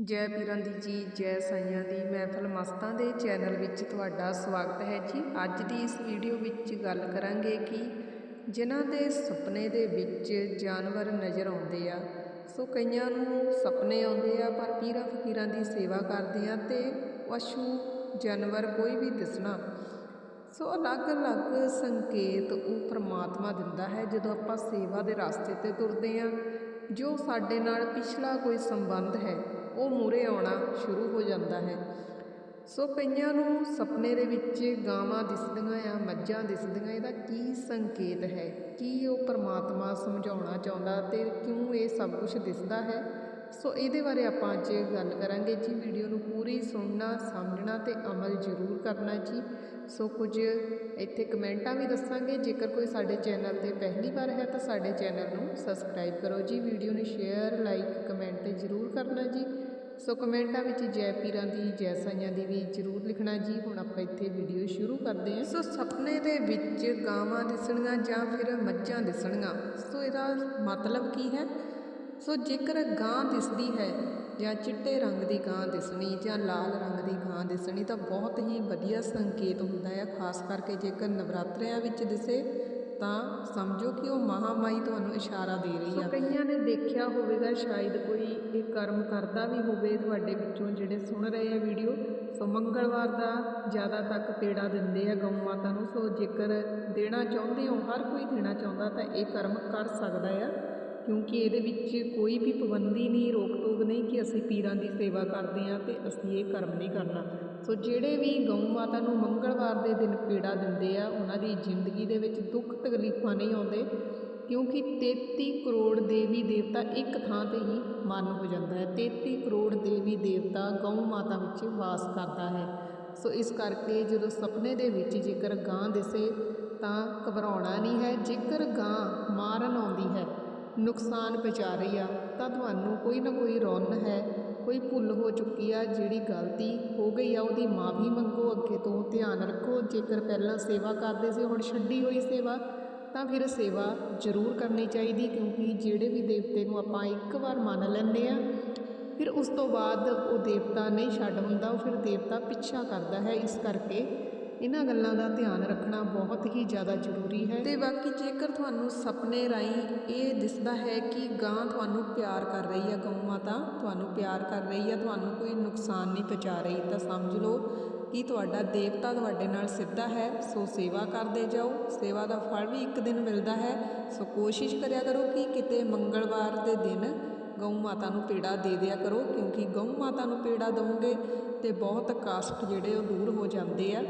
ਜੈ ਪੀਰਾਂ ਦੀ ਜੀ, ਜੈ ਸਾਈਆਂ ਦੀ। ਮਹਿਫਲ ਮਸਤਾਂ ਦੇ ਚੈਨਲ ਵਿੱਚ ਤੁਹਾਡਾ ਸਵਾਗਤ ਹੈ ਜੀ। ਅੱਜ ਦੀ ਇਸ ਵੀਡੀਓ ਵਿੱਚ ਗੱਲ ਕਰਾਂਗੇ ਕਿ ਜਿਨ੍ਹਾਂ ਦੇ ਸੁਪਨੇ ਦੇ ਵਿੱਚ ਜਾਨਵਰ ਨਜ਼ਰ ਆਉਂਦੇ ਆ, ਸੋ ਕਈਆਂ ਨੂੰ ਸੁਪਨੇ ਆਉਂਦੇ ਆ, ਪਰ ਪੀਰਾਂ ਫਕੀਰਾਂ ਦੀ ਸੇਵਾ ਕਰਦੇ ਆ ਤੇ ਪਸ਼ੂ, ਜਾਨਵਰ ਕੋਈ ਵੀ ਦਿਸਣਾ। ਸੋ ਅਲੱਗ-ਅਲੱਗ ਸੰਕੇਤ ਉਹ ਪ੍ਰਮਾਤਮਾ ਦਿੰਦਾ ਹੈ, ਜਦੋਂ ਆਪਾਂ ਸੇਵਾ ਦੇ ਰਸਤੇ ਤੇ ਤੁਰਦੇ ਹਾਂ ਜੋ ਸਾਡੇ ਨਾਲ ਪਿਛਲਾ ਕੋਈ ਸੰਬੰਧ ਹੈ। ਉਹ ਮੂਰੇ ਆਉਣਾ ਸ਼ੁਰੂ ਹੋ ਜਾਂਦਾ ਹੈ। ਸੋ ਕਈਆਂ ਨੂੰ ਸੁਪਨੇ ਦੇ ਵਿੱਚ ਗਾਵਾਂ ਦਿਸਦੀਆਂ ਆ ਮੱਝਾਂ ਦਿਸਦੀਆਂ, ਇਹਦਾ ਕੀ ਸੰਕੇਤ ਹੈ? ਕੀ ਉਹ ਪਰਮਾਤਮਾ ਸਮਝਾਉਣਾ ਚਾਹੁੰਦਾ ਤੇ ਕਿਉਂ ਇਹ ਸਭ ਕੁਝ ਦਿਸਦਾ ਹੈ? ਸੋ ਇਹਦੇ ਬਾਰੇ ਆਪਾਂ ਅੱਜ ਗੱਲ ਕਰਾਂਗੇ ਜੀ। ਵੀਡੀਓ ਨੂੰ ਪੂਰੀ ਸੁਣਨਾ, ਸਮਝਣਾ ਤੇ ਅਮਲ ਜ਼ਰੂਰ ਕਰਨਾ ਜੀ। ਸੋ ਕੁਝ ਇੱਥੇ ਕਮੈਂਟਾਂ ਵੀ ਦੱਸਾਂਗੇ। ਜੇਕਰ ਕੋਈ ਸਾਡੇ ਚੈਨਲ ਤੇ ਪਹਿਲੀ ਵਾਰ ਹੈ ਤਾਂ ਸਾਡੇ ਚੈਨਲ ਨੂੰ ਸਬਸਕ੍ਰਾਈਬ ਕਰੋ ਜੀ। ਵੀਡੀਓ ਨੂੰ ਸ਼ੇਅਰ, ਲਾਈਕ, ਕਮੈਂਟ ਜ਼ਰੂਰ ਕਰਨਾ ਜੀ। ਸੋ ਕਮੈਂਟਾਂ ਵਿੱਚ ਜੈ ਪੀਰਾਂ ਦੀ, ਜੈ ਸਾਈਆਂ ਦੀ ਵੀ ਜ਼ਰੂਰ ਲਿਖਣਾ ਜੀ। ਹੁਣ ਆਪਾਂ ਇੱਥੇ ਵੀਡੀਓ ਸ਼ੁਰੂ ਕਰਦੇ ਹਾਂ। ਸੋ ਸੁਪਨੇ ਦੇ ਵਿੱਚ ਗਾਵਾਂ ਦਿਸਣੀਆਂ ਜਾਂ ਫਿਰ ਮੱਝਾਂ ਦਿਸਣੀਆਂ। ਸੋ ਇਹਦਾ ਮਤਲਬ ਕੀ ਹੈ? ਸੋ ਜੇਕਰ ਗਾਂ ਦਿਸਦੀ ਹੈ ਜਾਂ ਚਿੱਟੇ ਰੰਗ ਦੀ ਗਾਂ ਦਿਸਣੀ ਜਾਂ ਲਾਲ ਰੰਗ ਦੀ ਗਾਂ ਦਿਸਣੀ ਤਾਂ ਬਹੁਤ ਹੀ ਵਧੀਆ ਸੰਕੇਤ ਹੁੰਦਾ ਹੈ। ਖਾਸ ਕਰਕੇ ਜੇਕਰ ਨਵਰਾਤਰਿਆਂ ਵਿੱਚ ਦਿਸੇ ਤਾਂ ਸਮਝੋ ਕਿ ਉਹ ਮਹਾਮਾਈ ਤੁਹਾਨੂੰ ਇਸ਼ਾਰਾ ਦੇ ਰਹੀ ਆ। ਕਈਆਂ ਨੇ ਦੇਖਿਆ ਹੋਵੇਗਾ, ਸ਼ਾਇਦ ਕੋਈ ਇਹ ਕਰਮ ਕਰਦਾ ਵੀ ਹੋਵੇ ਤੁਹਾਡੇ ਵਿੱਚੋਂ ਜਿਹੜੇ ਸੁਣ ਰਹੇ ਆ ਵੀਡੀਓ, ਸੋ ਮੰਗਲਵਾਰ ਦਾ ਜ਼ਿਆਦਾ ਤੱਕ ਪੇੜਾ ਦਿੰਦੇ ਆ ਗਊ ਮਾਤਾ ਨੂੰ। ਸੋ ਜੇਕਰ ਦੇਣਾ ਚਾਹੁੰਦੇ ਹੋ, ਹਰ ਕੋਈ ਦੇਣਾ ਚਾਹੁੰਦਾ ਤਾਂ ਇਹ ਕਰਮ ਕਰ ਸਕਦਾ ਆ। ਕਿਉਂਕਿ ਇਹਦੇ ਵਿੱਚ ਕੋਈ ਵੀ ਪਾਬੰਦੀ ਨਹੀਂ ਰੋਕ ਟੋਕ ਨਹੀਂ ਕਿ ਅਸੀਂ ਪੀਰਾਂ ਦੀ ਸੇਵਾ ਕਰਦੇ ਹਾਂ ਅਤੇ ਅਸੀਂ ਇਹ ਕਰਮ ਨਹੀਂ ਕਰਨਾ। ਸੋ ਜਿਹੜੇ ਵੀ ਗਊ ਮਾਤਾ ਨੂੰ ਮੰਗਲਵਾਰ ਦੇ ਦਿਨ ਪੀੜਾ ਦਿੰਦੇ ਆ, ਉਹਨਾਂ ਦੀ ਜ਼ਿੰਦਗੀ ਦੇ ਵਿੱਚ ਦੁੱਖ ਤਕਲੀਫਾਂ ਨਹੀਂ ਆਉਂਦੇ, ਕਿਉਂਕਿ 33 ਕਰੋੜ ਦੇਵੀ ਦੇਵਤਾ ਇੱਕ ਥਾਂ ਤੇ ਹੀ ਮਨ ਹੋ ਜਾਂਦਾ ਹੈ। 33 ਕਰੋੜ ਦੇਵੀ ਦੇਵਤਾ ਗਊ ਮਾਤਾ ਵਿੱਚ ਵਾਸ ਕਰਦਾ ਹੈ। ਸੋ ਇਸ ਕਰਕੇ ਜਦੋਂ ਸੁਪਨੇ ਦੇ ਵਿੱਚ ਜੇਕਰ ਗਾਂ ਦਿਸੇ ਤਾਂ ਘਬਰਾਉਣਾ ਨਹੀਂ ਹੈ, ਜੇਕਰ ਗਾਂ ਮਾਰਨ ਆਉਂਦੀ ਹੈ ਨੁਕਸਾਨ ਪਹੁੰਚਾ ਰਹੀ ਆ, ਤਾਂ ਤੁਹਾਨੂੰ ਕੋਈ ਨਾ ਕੋਈ ਰੌਨ ਹੈ, ਕੋਈ ਭੁੱਲ ਹੋ ਚੁੱਕੀ ਆ, ਜਿਹੜੀ ਗਲਤੀ ਹੋ ਗਈ ਆ, ਉਹਦੀ ਮਾਫੀ ਮੰਗੋ, ਅੱਗੇ ਤੋਂ ਧਿਆਨ ਰੱਖੋ, ਜੇਕਰ ਪਹਿਲਾਂ ਸੇਵਾ ਕਰਦੇ ਸੀ, ਹੁਣ ਛੱਡੀ ਹੋਈ ਸੇਵਾ, ਤਾਂ ਫਿਰ ਸੇਵਾ ਜ਼ਰੂਰ ਕਰਨੀ ਚਾਹੀਦੀ, ਕਿਉਂਕਿ ਜਿਹੜੇ ਵੀ ਦੇਵਤੇ ਨੂੰ ਆਪਾਂ ਇੱਕ ਵਾਰ ਮੰਨ ਲੈਂਦੇ ਆ, ਫਿਰ ਉਸ ਤੋਂ ਬਾਅਦ ਉਹ ਦੇਵਤਾ ਨਹੀਂ ਛੱਡ ਹੁੰਦਾ, ਉਹ ਫਿਰ ਦੇਵਤਾ ਪਿੱਛਾ ਕਰਦਾ ਹੈ, ਇਸ ਕਰਕੇ ਇਹਨਾਂ ਗੱਲਾਂ ਦਾ ਧਿਆਨ ਰੱਖਣਾ ਬਹੁਤ ਹੀ ਜ਼ਿਆਦਾ ਜ਼ਰੂਰੀ ਹੈ। ਤੇ ਬਾਕੀ ਜੇਕਰ ਤੁਹਾਨੂੰ ਸੁਪਨੇ ਰਾਹੀਂ ਇਹ ਦਿਸਦਾ ਹੈ ਕਿ ਗਾਂ ਤੁਹਾਨੂੰ ਪਿਆਰ ਕਰ ਰਹੀ ਹੈ, ਗਊ ਮਾਤਾ ਤੁਹਾਨੂੰ ਪਿਆਰ ਕਰ ਰਹੀ ਹੈ, ਤੁਹਾਨੂੰ ਕੋਈ ਨੁਕਸਾਨ ਨਹੀਂ ਪਹੁੰਚਾ ਰਹੀ, ਤਾਂ ਸਮਝ ਲਓ ਕਿ ਤੁਹਾਡਾ ਦੇਵਤਾ ਤੁਹਾਡੇ ਨਾਲ ਸਿੱਧਾ ਹੈ, ਸੋ ਸੇਵਾ ਕਰਦੇ ਜਾਓ। ਸੇਵਾ ਦਾ ਫਲ ਵੀ ਇੱਕ ਦਿਨ ਮਿਲਦਾ ਹੈ। ਸੋ ਕੋਸ਼ਿਸ਼ ਕਰਿਆ ਕਰੋ ਕਿ ਕਿਤੇ ਮੰਗਲਵਾਰ ਦੇ ਦਿਨ ਗਊ ਮਾਤਾ ਨੂੰ ਪੇੜਾ ਦੇ ਦਿਆ ਕਰੋ, ਕਿਉਂਕਿ ਗਊ ਮਾਤਾ ਨੂੰ ਪੇੜਾ ਦਵੋਗੇ ਤੇ ਬਹੁਤ ਕਾਸ਼ਟ ਜਿਹੜੇ ਉਹ ਦੂਰ ਹੋ ਜਾਂਦੇ ਆ।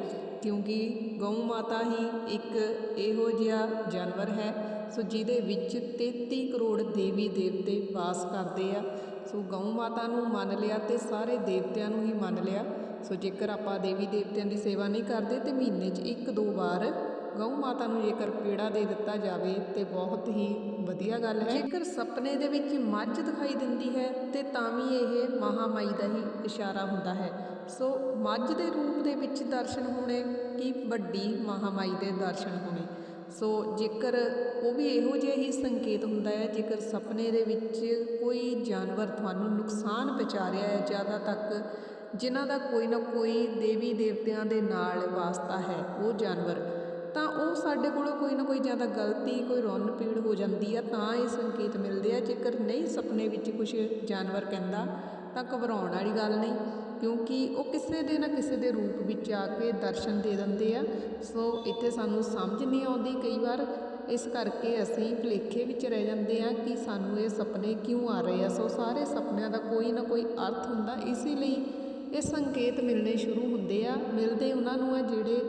ਕਿਉਂਕਿ ਗਊ ਮਾਤਾ ਹੀ ਇੱਕ ਇਹੋ ਜਿਹਾ ਜਾਨਵਰ ਹੈ। ਸੋ ਜਿਹਦੇ ਵਿੱਚ 33 ਕਰੋੜ ਦੇਵੀ ਦੇਵਤੇ ਵਾਸ ਕਰਦੇ ਆ। ਸੋ ਗਊ ਮਾਤਾ ਨੂੰ ਮੰਨ ਲਿਆ ਤੇ ਸਾਰੇ ਦੇਵਤਿਆਂ ਨੂੰ ਹੀ ਮੰਨ ਲਿਆ। ਸੋ ਜੇਕਰ ਆਪਾਂ ਦੇਵੀ ਦੇਵਤਿਆਂ ਦੀ ਸੇਵਾ ਨਹੀਂ ਕਰਦੇ ਤੇ ਮਹੀਨੇ 'ਚ ਇੱਕ ਦੋ ਵਾਰ ਗਊ ਮਾਤਾ ਨੂੰ ਜੇਕਰ ਪੇੜਾ ਦੇ ਦਿੱਤਾ ਜਾਵੇ ਤੇ ਬਹੁਤ ਹੀ ਵਧੀਆ ਗੱਲ ਹੈ। ਜੇਕਰ ਸੁਪਨੇ ਦੇ ਵਿੱਚ ਮੱਝ ਦਿਖਾਈ ਦਿੰਦੀ ਹੈ, ਤੇ ਤਾਂ ਵੀ ਇਹ ਮਹਾਮਾਈ ਦਾ ਹੀ ਇਸ਼ਾਰਾ ਹੁੰਦਾ ਹੈ। ਸੋ ਮੱਝ ਦੇ ਰੂਪ ਦੇ ਵਿੱਚ ਦਰਸ਼ਨ ਹੋਣੇ ਕੀ ਵੱਡੀ ਮਹਾਮਾਈ ਦੇ ਦਰਸ਼ਨ ਹੋਣੇ? ਸੋ ਜੇਕਰ ਉਹ ਵੀ ਇਹੋ ਜਿਹਾ ਹੀ ਸੰਕੇਤ ਹੁੰਦਾ ਹੈ, ਜੇਕਰ ਸੁਪਨੇ ਦੇ ਵਿੱਚ ਕੋਈ ਜਾਨਵਰ ਤੁਹਾਨੂੰ ਨੁਕਸਾਨ ਪਹੁੰਚਾ ਰਿਹਾ ਹੈ, ਜ਼ਿਆਦਾ ਤੱਕ ਜਿਨ੍ਹਾਂ ਦਾ ਕੋਈ ਨਾ ਕੋਈ ਦੇਵੀ ਦੇਵਤਿਆਂ ਦੇ ਨਾਲ ਵਾਸਤਾ ਹੈ, ਉਹ ਜਾਨਵਰ ਤਾਂ ਉਹ ਸਾਡੇ ਕੋਲੋਂ ਕੋਈ ਨਾ ਕੋਈ ਜ਼ਿਆਦਾ ਗਲਤੀ, ਕੋਈ ਰੌਣ ਪੀੜ ਹੋ ਜਾਂਦੀ ਆ, ਤਾਂ ਇਹ ਸੰਕੇਤ ਮਿਲਦੇ ਆ। ਜੇਕਰ ਨਹੀਂ ਸੁਪਨੇ ਵਿੱਚ ਕੁਝ ਜਾਨਵਰ ਕਹਿੰਦਾ, ਤਾਂ ਘਬਰਾਉਣ ਵਾਲੀ ਗੱਲ ਨਹੀਂ, ਕਿਉਂਕਿ ਉਹ ਕਿਸੇ ਦੇ ਨਾ ਕਿਸੇ ਦੇ ਰੂਪ ਵਿੱਚ ਆ ਕੇ ਦਰਸ਼ਨ ਦੇ ਦਿੰਦੇ ਆ। ਸੋ ਇੱਥੇ ਸਾਨੂੰ ਸਮਝ ਨਹੀਂ ਆਉਂਦੀ ਕਈ ਵਾਰ। ਇਸ ਕਰਕੇ ਅਸੀਂ ਭੁਲੇਖੇ ਵਿੱਚ ਰਹਿ ਜਾਂਦੇ ਆ ਕਿ ਸਾਨੂੰ ਇਹ ਸੁਪਨੇ ਕਿਉਂ ਆ ਰਹੇ ਆ। ਸੋ ਸਾਰੇ ਸੁਪਨਿਆਂ ਦਾ ਕੋਈ ਨਾ ਕੋਈ ਅਰਥ ਹੁੰਦਾ। ਇਸੇ ਲਈ ਇਹ ਸੰਕੇਤ ਮਿਲਣੇ ਸ਼ੁਰੂ ਹੁੰਦੇ ਆ। ਮਿਲਦੇ ਉਹਨਾਂ ਨੂੰ ਆ ਜਿਹੜੇ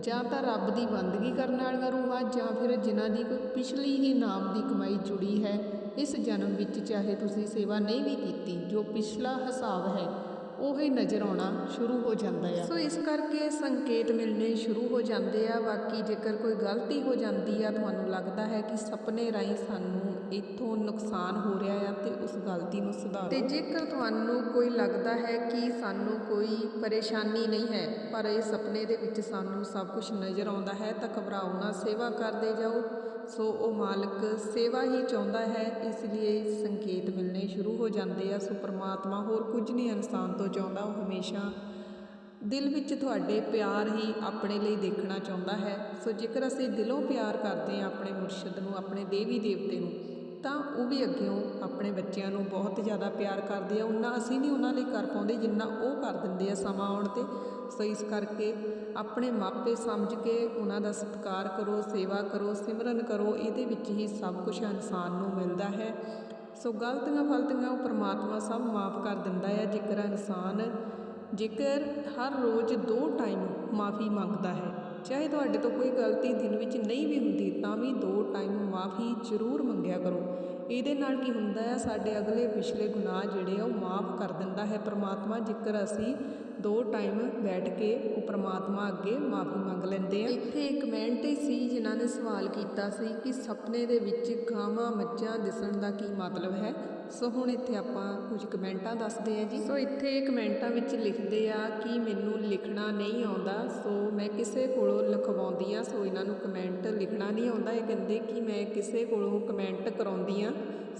ਜਾਂ ਤਾਂ ਰੱਬ ਦੀ ਬੰਦਗੀ ਕਰਨ ਵਾਲੀਆਂ ਰੂਹਾਂ ਜਾਂ ਫਿਰ ਜਿਨ੍ਹਾਂ ਦੀ ਕੋਈ ਪਿਛਲੀ ਹੀ ਨਾਮ ਦੀ ਕਮਾਈ ਜੁੜੀ ਹੈ, ਇਸ ਜਨਮ ਵਿੱਚ ਚਾਹੇ ਤੁਸੀਂ ਸੇਵਾ ਨਹੀਂ ਵੀ ਕੀਤੀ, ਜੋ ਪਿਛਲਾ ਹਿਸਾਬ ਹੈ, ਉਹ ਹੀ ਨਜ਼ਰ ਆਉਣਾ ਸ਼ੁਰੂ ਹੋ ਜਾਂਦਾ ਆ। ਸੋ ਇਸ ਕਰਕੇ ਸੰਕੇਤ ਮਿਲਣੇ ਸ਼ੁਰੂ ਹੋ ਜਾਂਦੇ ਆ। ਬਾਕੀ ਜੇਕਰ ਕੋਈ ਗਲਤੀ ਹੋ ਜਾਂਦੀ ਆ, ਤੁਹਾਨੂੰ ਲੱਗਦਾ ਹੈ ਕਿ ਸੁਪਨੇ ਰਾਹੀਂ ਸਾਨੂੰ ਇੱਥੋਂ ਨੁਕਸਾਨ ਹੋ ਰਿਹਾ ਆ ਤੇ ਉਸ ਗਲਤੀ ਨੂੰ ਸੁਧਾਰੋ। ਤੇ ਜੇਕਰ ਤੁਹਾਨੂੰ ਕੋਈ ਲੱਗਦਾ ਹੈ ਕਿ ਸਾਨੂੰ ਕੋਈ ਪਰੇਸ਼ਾਨੀ ਨਹੀਂ ਹੈ, ਪਰ ਇਹ ਸੁਪਨੇ ਦੇ ਵਿੱਚ ਸਾਨੂੰ ਸਭ ਕੁਝ ਨਜ਼ਰ ਆਉਂਦਾ ਹੈ, ਤਾਂ ਘਬਰਾਓ ਨਾ, ਸੇਵਾ ਕਰਦੇ ਜਾਓ। ਸੋ ਉਹ ਮਾਲਕ ਸੇਵਾ ਹੀ ਚਾਹੁੰਦਾ ਹੈ, ਇਸ ਲਈ ਸੰਕੇਤ ਮਿਲਣੇ ਸ਼ੁਰੂ ਹੋ ਜਾਂਦੇ ਆ। ਸੋ ਪ੍ਰਮਾਤਮਾ ਹੋਰ ਕੁਝ ਨਹੀਂ ਇਨਸਾਨ ਤੋਂ ਚਾਹੁੰਦਾ, ਉਹ ਹਮੇਸ਼ਾ ਦਿਲ ਵਿੱਚ ਤੁਹਾਡੇ ਪਿਆਰ ਹੀ ਆਪਣੇ ਲਈ ਦੇਖਣਾ ਚਾਹੁੰਦਾ ਹੈ। ਸੋ ਜੇਕਰ ਅਸੀਂ ਦਿਲੋਂ ਪਿਆਰ ਕਰਦੇ ਹਾਂ ਆਪਣੇ ਮੁਰਸ਼ਿਦ ਨੂੰ, ਆਪਣੇ ਦੇਵੀ ਦੇਵਤੇ ਨੂੰ ਤਾਂ ਉਹ ਵੀ ਅੱਗਿਓਂ ਆਪਣੇ ਬੱਚਿਆਂ ਨੂੰ ਬਹੁਤ ਜ਼ਿਆਦਾ ਪਿਆਰ ਕਰਦੇ ਆ। ਉਨਾ ਅਸੀਂ ਨਹੀਂ ਉਹਨਾਂ ਲਈ ਕਰ ਪਾਉਂਦੇ ਜਿੰਨਾ ਉਹ ਕਰ ਦਿੰਦੇ ਆ ਸਮਾਂ ਆਉਣ ਤੇ। ਸੋ ਇਸ ਕਰਕੇ ਆਪਣੇ ਮਾਪੇ ਸਮਝ ਕੇ ਉਹਨਾਂ ਦਾ ਸਤਿਕਾਰ ਕਰੋ, ਸੇਵਾ ਕਰੋ, ਸਿਮਰਨ ਕਰੋ, ਇਹਦੇ ਵਿੱਚ ਹੀ ਸਭ ਕੁਝ ਇਨਸਾਨ ਨੂੰ ਮਿਲਦਾ ਹੈ। ਸੋ ਗਲਤੀਆਂ ਫਲਤੀਆਂ ਉਹ ਪ੍ਰਮਾਤਮਾ ਸਭ ਮਾਫ ਕਰ ਦਿੰਦਾ ਹੈ। ਜੇਕਰ ਇਨਸਾਨ ਜੇਕਰ ਹਰ ਰੋਜ਼ ਦੋ ਟਾਈਮ ਮਾਫੀ ਮੰਗਦਾ ਹੈ ਚਾਹੇ ਤੁਹਾਡੇ ਤੋਂ ਕੋਈ ਗਲਤੀ ਦਿਨ ਵਿੱਚ ਨਹੀਂ ਵੀ ਹੁੰਦੀ, ਤਾਂ ਵੀ ਦੋ ਟਾਈਮ ਮਾਫੀ ਜ਼ਰੂਰ ਮੰਗਿਆ ਕਰੋ। ਇਹਦੇ ਨਾਲ ਕੀ ਹੁੰਦਾ ਹੈ ਸਾਡੇ ਅਗਲੇ ਪਿਛਲੇ ਗੁਨਾਹ ਜਿਹੜੇ ਆ, ਉਹ ਮਾਫ ਕਰ ਦਿੰਦਾ ਹੈ ਪ੍ਰਮਾਤਮਾ, ਜੇਕਰ ਅਸੀਂ ਦੋ ਟਾਈਮ ਬੈਠ ਕੇ ਉਹ ਪ੍ਰਮਾਤਮਾ ਅੱਗੇ ਮਾਫੀ ਮੰਗ ਲੈਂਦੇ ਆ। ਇੱਥੇ ਇੱਕ ਕਮੈਂਟ ਹੀ ਸੀ ਜਿਨ੍ਹਾਂ ਨੇ ਸਵਾਲ ਕੀਤਾ ਸੀ ਕਿ ਸੁਪਨੇ ਦੇ ਵਿੱਚ ਗਾਵਾਂ ਮੱਝਾਂ ਦਿਸਣ ਦਾ ਕੀ ਮਤਲਬ ਹੈ? ਸੋ ਹੁਣ ਇੱਥੇ ਆਪਾਂ ਕੁਝ ਕਮੈਂਟਾਂ ਦੱਸਦੇ ਆ ਜੀ। ਸੋ ਇੱਥੇ ਕਮੈਂਟਾਂ ਵਿੱਚ ਲਿਖਦੇ ਆ ਕਿ ਮੈਨੂੰ ਲਿਖਣਾ ਨਹੀਂ ਆਉਂਦਾ। ਸੋ ਮੈਂ ਕਿਸੇ ਕੋਲੋਂ ਲਿਖਵਾਉਂਦੀ ਆ ਸੋ ਇਹਨਾਂ ਨੂੰ ਕਮੈਂਟ ਲਿਖਣਾ ਨਹੀਂ ਆਉਂਦਾ। ਇਹ ਕਹਿੰਦੇ ਕਿ ਮੈਂ ਕਿਸੇ ਕੋਲੋਂ ਕਮੈਂਟ ਕਰਾਉਂਦੀ ਆ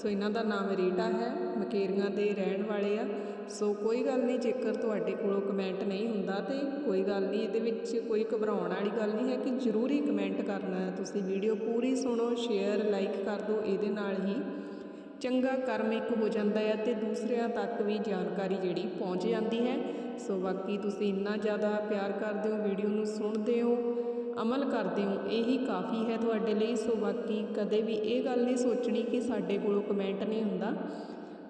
ਸੋ ਇਹਨਾਂ ਦਾ ਨਾਮ ਰੀਟਾ ਹੈ। ਮਕੇਰੀਆਂ ਦੇ ਰਹਿਣ ਵਾਲੇ ਆ। ਸੋ ਕੋਈ ਗੱਲ ਨਹੀਂ, ਜੇਕਰ ਤੁਹਾਡੇ ਕੋਲੋਂ ਕਮੈਂਟ ਨਹੀਂ ਹੁੰਦਾ ਤੇ ਕੋਈ ਗੱਲ ਨਹੀਂ, ਇਹਦੇ ਵਿੱਚ ਕੋਈ ਘਬਰਾਉਣ ਵਾਲੀ ਗੱਲ ਨਹੀਂ ਹੈ ਕਿ ਜ਼ਰੂਰੀ ਕਮੈਂਟ ਕਰਨਾ ਹੈ। ਤੁਸੀਂ ਵੀਡੀਓ ਪੂਰੀ ਸੁਣੋ, ਸ਼ੇਅਰ, ਲਾਈਕ ਕਰ ਦਿਓ। ਇਹਦੇ ਨਾਲ ਹੀ ਚੰਗਾ ਕਰਮ ਇੱਕ ਹੋ ਜਾਂਦਾ ਹੈ ਤੇ ਦੂਸਰਿਆਂ ਤੱਕ ਵੀ ਜਾਣਕਾਰੀ ਜਿਹੜੀ ਪਹੁੰਚ ਜਾਂਦੀ ਹੈ। ਸੋ ਬਾਕੀ ਤੁਸੀਂ ਇੰਨਾ ਜ਼ਿਆਦਾ ਪਿਆਰ ਕਰਦੇ ਹੋ, ਵੀਡੀਓ ਨੂੰ ਸੁਣਦੇ ਹੋ, ਅਮਲ ਕਰਦੇ ਹੋ, ਇਹੀ ਕਾਫੀ ਹੈ ਤੁਹਾਡੇ ਲਈ। ਸੋ ਬਾਕੀ ਕਦੇ ਵੀ ਇਹ ਗੱਲ ਨਹੀਂ ਸੋਚਣੀ ਕਿ ਸਾਡੇ ਕੋਲੋਂ ਕਮੈਂਟ ਨਹੀਂ ਹੁੰਦਾ।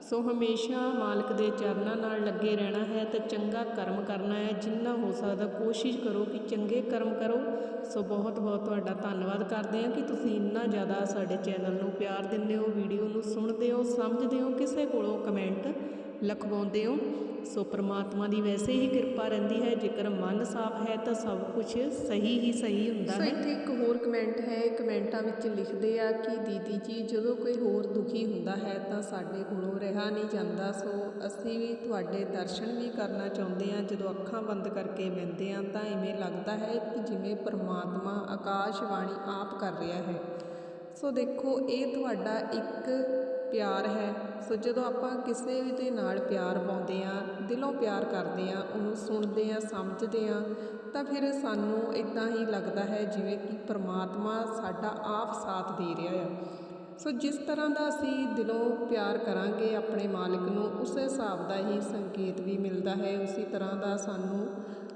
ਸੋ ਹਮੇਸ਼ਾ ਮਾਲਕ ਦੇ ਚਰਨਾਂ ਨਾਲ ਲੱਗੇ ਰਹਿਣਾ ਹੈ ਤੇ ਚੰਗਾ ਕਰਮ ਕਰਨਾ ਹੈ। ਜਿੰਨਾ ਹੋ ਸਕਦਾ ਕੋਸ਼ਿਸ਼ ਕਰੋ ਕਿ ਚੰਗੇ ਕਰਮ ਕਰੋ। ਸੋ ਬਹੁਤ ਬਹੁਤ ਤੁਹਾਡਾ ਧੰਨਵਾਦ ਕਰਦੇ ਹਾਂ ਕਿ ਤੁਸੀਂ ਇੰਨਾ ਜ਼ਿਆਦਾ ਸਾਡੇ ਚੈਨਲ ਨੂੰ ਪਿਆਰ ਦਿੰਦੇ ਹੋ, ਵੀਡੀਓ ਨੂੰ ਸੁਣਦੇ ਹੋ, ਸਮਝਦੇ ਹੋ। ਕਿਸੇ ਕੋਲੋਂ ਕਮੈਂਟ ਲਿਖਵਾਉਂਦੇ ਹੋ। ਸੋ ਪ੍ਰਮਾਤਮਾ ਦੀ ਵੈਸੇ ਹੀ ਕਿਰਪਾ ਰਹਿੰਦੀ ਹੈ। ਜੇਕਰ ਮਨ ਸਾਫ਼ ਹੈ ਤਾਂ ਸਭ ਕੁਝ ਸਹੀ ਹੀ ਸਹੀ ਹੁੰਦਾ ਹੈ। ਇੱਥੇ ਇੱਕ ਹੋਰ ਕਮੈਂਟ ਹੈ। ਕਮੈਂਟਾਂ ਵਿੱਚ ਲਿਖਦੇ ਆ ਕਿ ਦੀਦੀ ਜੀ, ਜਦੋਂ ਕੋਈ ਹੋਰ ਦੁਖੀ ਹੁੰਦਾ ਹੈ ਤਾਂ ਸਾਡੇ ਕੋਲੋਂ ਰਿਹਾ ਨਹੀਂ ਜਾਂਦਾ। ਸੋ ਅਸੀਂ ਵੀ ਤੁਹਾਡੇ ਦਰਸ਼ਨ ਵੀ ਕਰਨਾ ਚਾਹੁੰਦੇ ਆ ਜਦੋਂ ਅੱਖਾਂ ਬੰਦ ਕਰਕੇ ਬੈੰਦੇ ਆ ਤਾਂ ਇਵੇਂ ਲੱਗਦਾ ਹੈ ਕਿ ਜਿਵੇਂ ਪ੍ਰਮਾਤਮਾ ਆਕਾਸ਼ਵਾਣੀ ਆਪ ਕਰ ਰਿਹਾ ਹੈ। ਸੋ ਦੇਖੋ, ਇਹ ਤੁਹਾਡਾ ਇੱਕ ਪਿਆਰ ਹੈ। ਸੋ ਜਦੋਂ ਆਪਾਂ ਕਿਸੇ ਵੀ ਦੇ ਨਾਲ ਪਿਆਰ ਪਾਉਂਦੇ ਆ ਦਿਲੋਂ ਪਿਆਰ ਕਰਦੇ ਆ ਉਹਨੂੰ ਸੁਣਦੇ ਆ ਸਮਝਦੇ ਆ ਤਾਂ ਫਿਰ ਸਾਨੂੰ ਇਦਾਂ ਹੀ ਲੱਗਦਾ ਹੈ ਜਿਵੇਂ ਕਿ ਪ੍ਰਮਾਤਮਾ ਸਾਡਾ ਆਪ ਸਾਥ ਦੇ ਰਿਹਾ ਆ। ਸੋ ਜਿਸ ਤਰ੍ਹਾਂ ਦਾ ਅਸੀਂ ਦਿਲੋਂ ਪਿਆਰ ਕਰਾਂਗੇ ਆਪਣੇ ਮਾਲਕ ਨੂੰ, ਉਸੇ ਹਿਸਾਬ ਦਾ ਹੀ ਸੰਕੇਤ ਵੀ ਮਿਲਦਾ ਹੈ। ਉਸੇ ਤਰ੍ਹਾਂ ਦਾ ਸਾਨੂੰ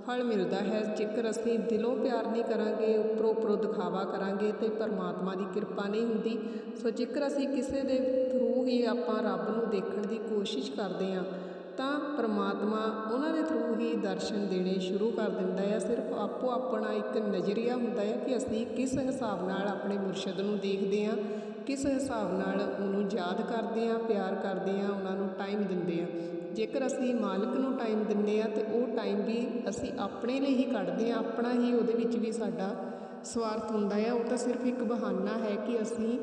ਫਲ ਮਿਲਦਾ ਹੈ। ਜੇਕਰ ਅਸੀਂ ਦਿਲੋਂ ਪਿਆਰ ਨਹੀਂ ਕਰਾਂਗੇ, ਉੱਪਰੋਂ ਉੱਪਰੋਂ ਦਿਖਾਵਾ ਕਰਾਂਗੇ, ਤੇ ਪਰਮਾਤਮਾ ਦੀ ਕਿਰਪਾ ਨਹੀਂ ਹੁੰਦੀ। ਸੋ ਜੇਕਰ ਅਸੀਂ ਕਿਸੇ ਦੇ ਥਰੂ ਹੀ ਆਪਾਂ ਰੱਬ ਨੂੰ ਦੇਖਣ ਦੀ ਕੋਸ਼ਿਸ਼ ਕਰਦੇ ਹਾਂ, ਤਾਂ ਪਰਮਾਤਮਾ ਉਹਨਾਂ ਦੇ ਥਰੂ ਹੀ ਦਰਸ਼ਨ ਦੇਣੇ ਸ਼ੁਰੂ ਕਰ ਦਿੰਦਾ ਹੈ ਸਿਰਫ ਆਪੋ ਆਪਣਾ ਇੱਕ ਨਜ਼ਰੀਆ ਹੁੰਦਾ ਹੈ ਕਿ ਅਸੀਂ ਕਿਸ ਹਿਸਾਬ ਨਾਲ ਆਪਣੇ ਮੁਰਸ਼ਦ ਨੂੰ ਦੇਖਦੇ ਹਾਂ, ਕਿਸ ਹਿਸਾਬ ਨਾਲ ਉਹਨੂੰ ਯਾਦ ਕਰਦੇ ਹਾਂ, ਪਿਆਰ ਕਰਦੇ ਹਾਂ, ਉਹਨਾਂ ਨੂੰ ਟਾਈਮ ਦਿੰਦੇ ਹਾਂ। ਜੇਕਰ ਅਸੀਂ ਮਾਲਕ ਨੂੰ ਟਾਈਮ ਦਿੰਦੇ ਹਾਂ, ਤੇ ਉਹ ਟਾਈਮ ਵੀ ਅਸੀਂ ਆਪਣੇ ਲਈ ਹੀ ਕੱਢਦੇ ਹਾਂ, ਆਪਣਾ ਹੀ ਉਹਦੇ ਵਿੱਚ ਵੀ ਸਾਡਾ ਸਵਾਰਥ ਹੁੰਦਾ ਹੈ ਉਹ ਤਾਂ ਸਿਰਫ ਇੱਕ ਬਹਾਨਾ ਹੈ ਕਿ ਅਸੀਂ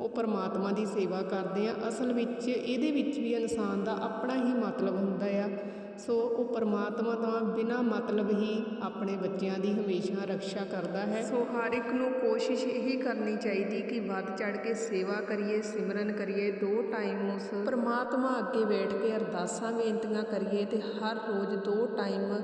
ਉਹ ਪਰਮਾਤਮਾ ਦੀ ਸੇਵਾ ਕਰਦੇ ਆ। ਅਸਲ ਵਿੱਚ ਇਹਦੇ ਵਿੱਚ ਵੀ ਇਨਸਾਨ ਦਾ ਆਪਣਾ ਹੀ ਮਤਲਬ ਹੁੰਦਾ ਆ। ਸੋ ਉਹ ਪਰਮਾਤਮਾ ਤਾਂ ਬਿਨਾ ਮਤਲਬ ਹੀ ਆਪਣੇ ਬੱਚਿਆਂ ਦੀ ਹਮੇਸ਼ਾ ਰੱਖਿਆ ਕਰਦਾ ਹੈ। ਸੋ ਹਰ ਇੱਕ ਨੂੰ ਕੋਸ਼ਿਸ਼ ਇਹੀ ਕਰਨੀ ਚਾਹੀਦੀ ਕਿ ਵੱਧ ਚੜ ਕੇ ਸੇਵਾ ਕਰੀਏ ਸਿਮਰਨ ਕਰੀਏ ਦੋ ਟਾਈਮ ਉਸ ਪਰਮਾਤਮਾ ਅੱਗੇ ਬੈਠ ਕੇ ਅਰਦਾਸਾਂ ਬੇਨਤੀਆਂ ਕਰੀਏ ਤੇ ਹਰ ਰੋਜ਼ ਦੋ ਟਾਈਮ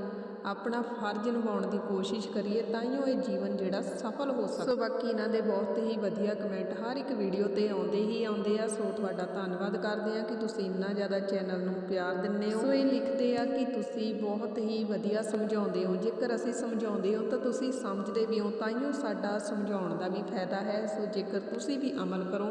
ਆਪਣਾ ਫਰਜ਼ ਨਿਭਾਉਣ ਦੀ ਕੋਸ਼ਿਸ਼ ਕਰੀਏ, ਤਾਂ ਹੀ ਉਹ ਇਹ ਜੀਵਨ ਜਿਹੜਾ ਸਫਲ ਹੋ ਸਕਦਾ। ਸੋ ਬਾਕੀ ਇਹਨਾਂ ਦੇ ਬਹੁਤ ਹੀ ਵਧੀਆ ਕਮੈਂਟ ਹਰ ਇੱਕ ਵੀਡੀਓ ਤੇ ਆਉਂਦੇ ਹੀ ਆਉਂਦੇ ਆ। ਸੋ ਤੁਹਾਡਾ ਧੰਨਵਾਦ ਕਰਦੇ ਆ ਕਿ ਤੁਸੀਂ ਇੰਨਾ ਜ਼ਿਆਦਾ ਚੈਨਲ ਨੂੰ ਪਿਆਰ ਦਿੰਦੇ ਹੋ। ਸੋ ਇਹ ਲਿਖਦੇ ਆ ਕਿ ਤੁਸੀਂ ਬਹੁਤ ਹੀ ਵਧੀਆ ਸਮਝਾਉਂਦੇ ਹੋ। ਜੇਕਰ ਅਸੀਂ ਸਮਝਾਉਂਦੇ ਹੋ ਤਾਂ ਤੁਸੀਂ ਸਮਝਦੇ ਵੀ ਹੋ, ਤਾਂ ਹੀ ਸਾਡਾ ਸਮਝਾਉਣ ਦਾ ਵੀ ਫਾਇਦਾ ਹੈ। ਸੋ ਜੇਕਰ ਤੁਸੀਂ ਵੀ ਅਮਲ ਕਰੋ